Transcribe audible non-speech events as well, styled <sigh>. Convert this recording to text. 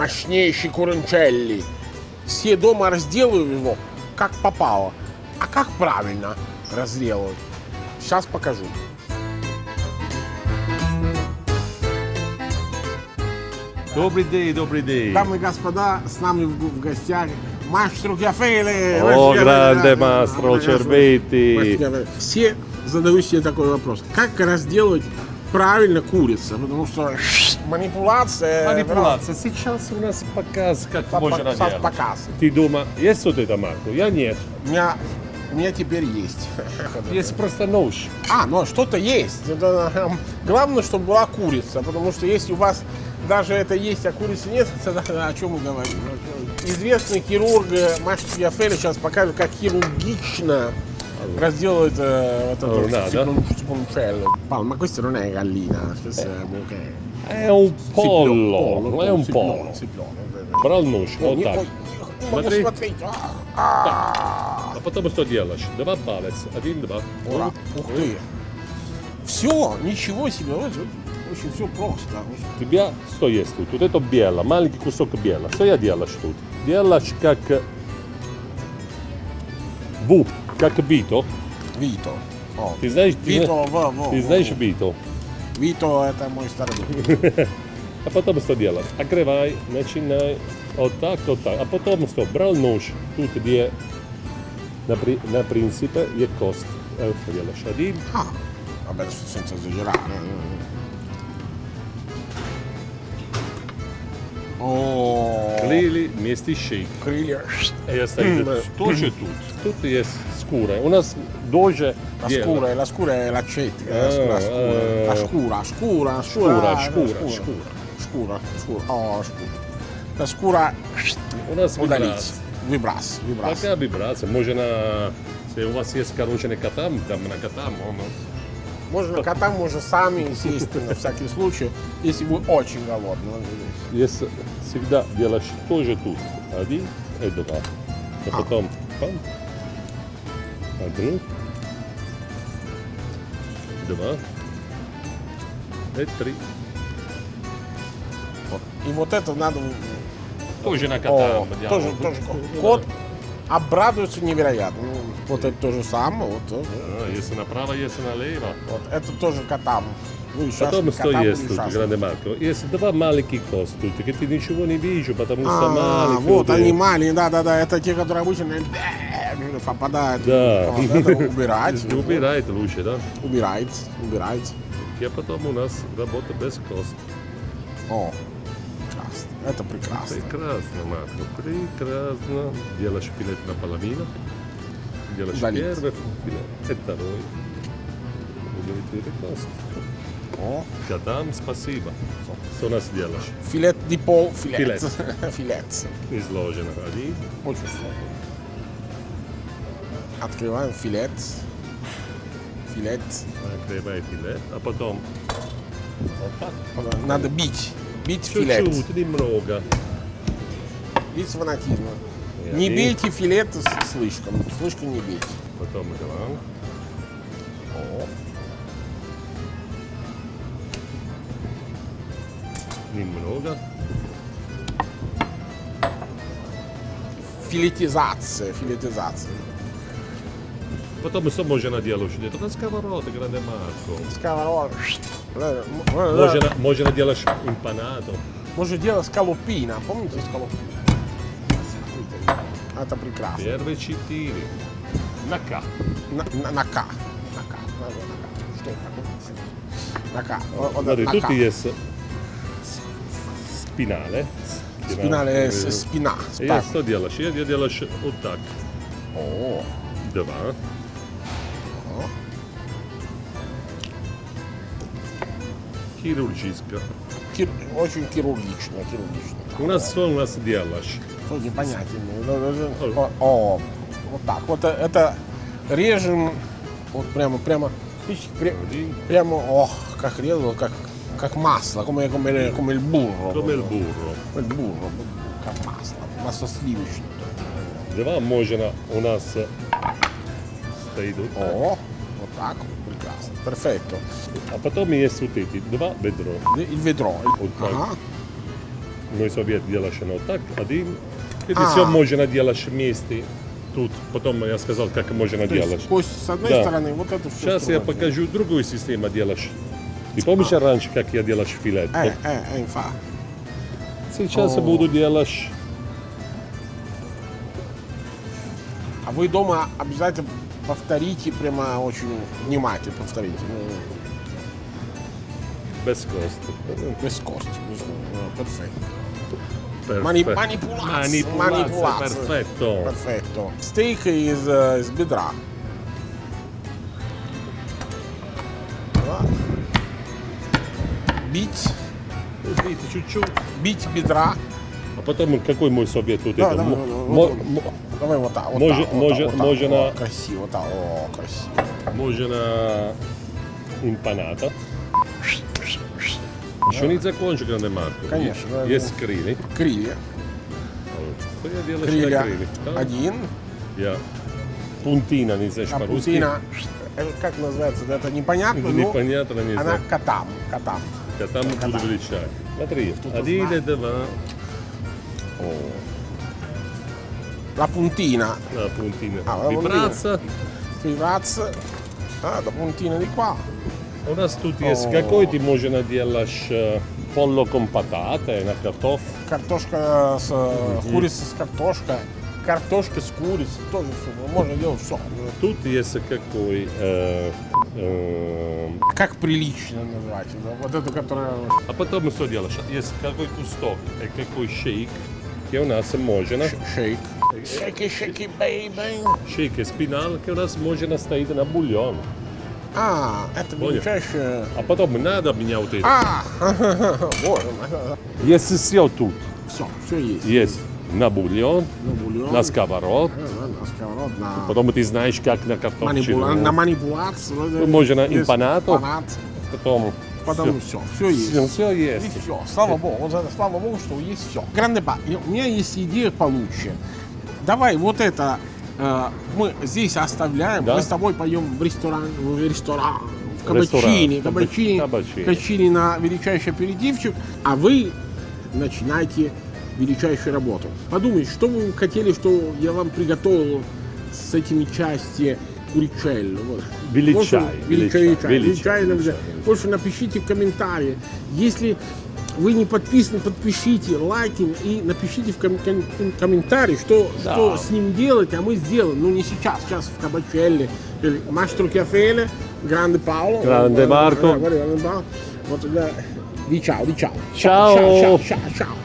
мощнейший куренчелли. Все дома разделаю его, как попало. А как правильно разделывать? Сейчас покажу. Добрий день, добрий день. Дамы и господа, с нами в, в гостях Мастер Кафеле. О, гранде мастро Чербети. Все задают себе такой вопрос. Как разделывать правильно курица? Потому что манипуляция... Манипуляция. Сейчас у нас показ, как ну, можно Сейчас делать. показ. Ты дома есть вот это, Марко? Я нет. У меня, у меня теперь есть. <laughs> Есть просто нож. А, ну что-то есть. Это, главное, чтобы была курица, потому что если у вас даже это есть, а курицы нет, <laughs> тогда о чем мы говорим? Известный хирург э, Мастер Яфели сейчас покажет, как хирургично разделывать э, вот Oh, это no, стеклон- стеклонcello. Paolo, ma questa non è gallina, questa è bouquet. È un pollo. Pollo, È un siplone, pollo. siplone. Брал нож, вот Не- так. ой, Смотри. Смотрите. А, А потом что делаешь? Два палец. Один, два. Ура. Ух ты. Все, ничего себе. Вот, вот, Очень все просто. У тебя что есть тут? Вот это бело, маленький кусок бело. Что я делаешь тут? Делаешь как в, как бито. Вито. О, Ты знаешь, ты, Вито, зна- во, во, ты во, знаешь во. бито? Вито это мой старый друг. А потом что делаешь? Открывай, начинай. Вот так, вот так. А потом что? Брал нож. Тут где на, при- на принципе є кост. Е, Що делаешь? Один. Ah, vabbè, adesso senza esagerare. Клили вместе шейк. крылья. А я стою, что же тут? Тут есть скура. У нас тоже La scura, la scura è l'accetta, la Ah, scura, la scura, eh. la scura, scura, Scura, ah, scura, scura, scura. scura, scura, oh, scura. La scura У нас вибрация. Вибрас, вибрас. Такая вибрация. Можно, если у вас есть короче катам, там на катам, он Можно кота, можно сами сесть на всякий случай, если вы очень голодны. есть всегда делаешь тоже тут. Один и два. А потом пам, одну, два и три. Вот. И вот это надо... Тоже на О, катам. тоже, тоже кот обрадуется невероятно. Ну, Вот это то же самое. Вот, вот, А, если направо, если налево. вот это тоже котам. Ну, и сейчас Потом что котам есть будет тут, счастлив. Гранде Марко? Есть два маленьких кост тут, que ты ничего не видишь, потому что А, маленькие. вот вот они эти. маленькие, да-да-да, это те, которые обычно э, попадают. Да. Вот это убирать. Убирает лучше, да? Убирать, убирать. И потом у нас работа без кост. О, прекрасно. Это прекрасно. Прекрасно, Марко, прекрасно. Делаешь филет наполовину. Филет и второй. Удалить кост. О, Катам, спасибо. Что у нас делаешь? филет di пол, филет. Филет. <laughs> Филет. Изложено. Один. Очень сложно. Открываем филет. Филет. Накрывай филет. А потом так. Надо бить. Бить филет. Чуть-чуть, немного. Бить с И Не один. бейте филет с- слишком. Слишком не бейте. Потом два. О, Немного. филетизация, филетизация. Потом что можно делать? Это на сковородке, гранде Марко. Сковородка. Можно, можно делать импанадо. Можно делать скалопина. Помните скалопина? Это прекрасно. Первые четыре. На К. На, на, на К. На К. На, на К. Что это такое? На К. Вот- вот Смотри, на тут К. есть с- спинале. Спинали Э, с- спина. И я Спа- что делаешь? Я я делаешь вот так. О, Два. о. Хирургическое. Кир- очень хирургично, хирургично. У нас что у нас делаешь? Что непонятно. О, о, вот так. Вот э- это режем вот прямо, прямо, видите, пре- Один. прямо, ох, как резал, как, как масло, come, come, come il burro. Come il burro. Come il burro, как масло, масло сливочное. Два можно у нас стоит вот так. О, вот так, прекрасно, perfetto. А потом есть вот эти два бедро. Il vedrò. Вот так. Ага. Мой совет делаешь оно так, один. Это А. все можно делать вместе. Тут, потом я сказал, как можно То есть делать. кость с одной Да. стороны, вот эту всю Сейчас я покажу другую систему делаешь. Ты помнишь раньше, как я делаешь филе? Э, э, э, инфа. Сейчас я буду делать А вы дома обязательно повторите, прямо очень внимательно повторите. Ну, без коста. без кости. без- ну, Перфекто. Перфе- Мани- манипуляция. Манипуляция, перфетto. Перфекто. Стейк из, э, из бедра. Да. Бить, Видите, чуть-чуть. бить бедра. А потом какой мой совет вот Да, это? да, Мо- да, да, мо- вот. мо- Давай вот так. Вот Може- так, вот може- так, вот так. можно- О, красиво, так, о, красиво. Можно импаната. Еще не закончу, Гранде Марко. Конечно, да, Есть крылья. Крылья. Что я делаю Крылья. на крылья? Да. Один. Я. Пунтина, не знаешь А по-русски. путина. Это как называется? Это непонятно, но Непонятно, не она знаю. катам. Катам. Я там буду величать. Смотри, Кто-то один, знает. два, La puntina. la puntina. Ah, la Di puntina. brazza. Fibrazza. Ah, la puntina di qua. У нас тут есть О. какой ты можно делать э, поло con patate, на картоф. Картошка с э, курица с картошкой. Картошка с курицей. Тоже все. Можно делать все. Тут есть какой э, э, Как прилично называть. да? Вот эту, которая... А потом что делаешь? Есть какой кусток и какой шейк, где у нас можно, Шейк. Шейки, шейки, бейби. шейк и спинал, где у нас можно стоит на бульон. А, это Понял. величайшее... А потом надо меня вот это. А, <laughs> боже мой. Если все тут, Все, все есть. есть на бульон, На бульон. на сковород, На сковород, на... потом ты знаешь, как на. Манипула... На манипуляцию. Ну, можно Есть импанато. импанат, Потом Потом все, все есть. все, все И есть. все. Слава богу, вот это, слава богу, что есть все. Грандеба, у меня есть идея получше. Давай вот это мы здесь оставляем. Да. Мы с тобой пойдем в ресторан, в ресторан, в Ресторан. кабачини, Кабач- кабачини, кабачини. кабачини на величайший аперитивчик, а вы начинайте величайшую работу. Подумайте, что вы хотели, что я вам приготовил с этими части куричелло. Вот. Величай, величай, величай, величай, величай, величай. Больше напишите в комментарии. Если вы не подписаны, подпишите, лайкнем и напишите в ком- ком- комментарии, что, Да. что с ним делать, а мы сделаем. Ну не сейчас, сейчас в Кабачелле, или Мастро Кафеле, Гранде Пауло. Grande Paolo. Вот, да. Ди ciao. Ciao. Ciao, ciao, ciao, ciao.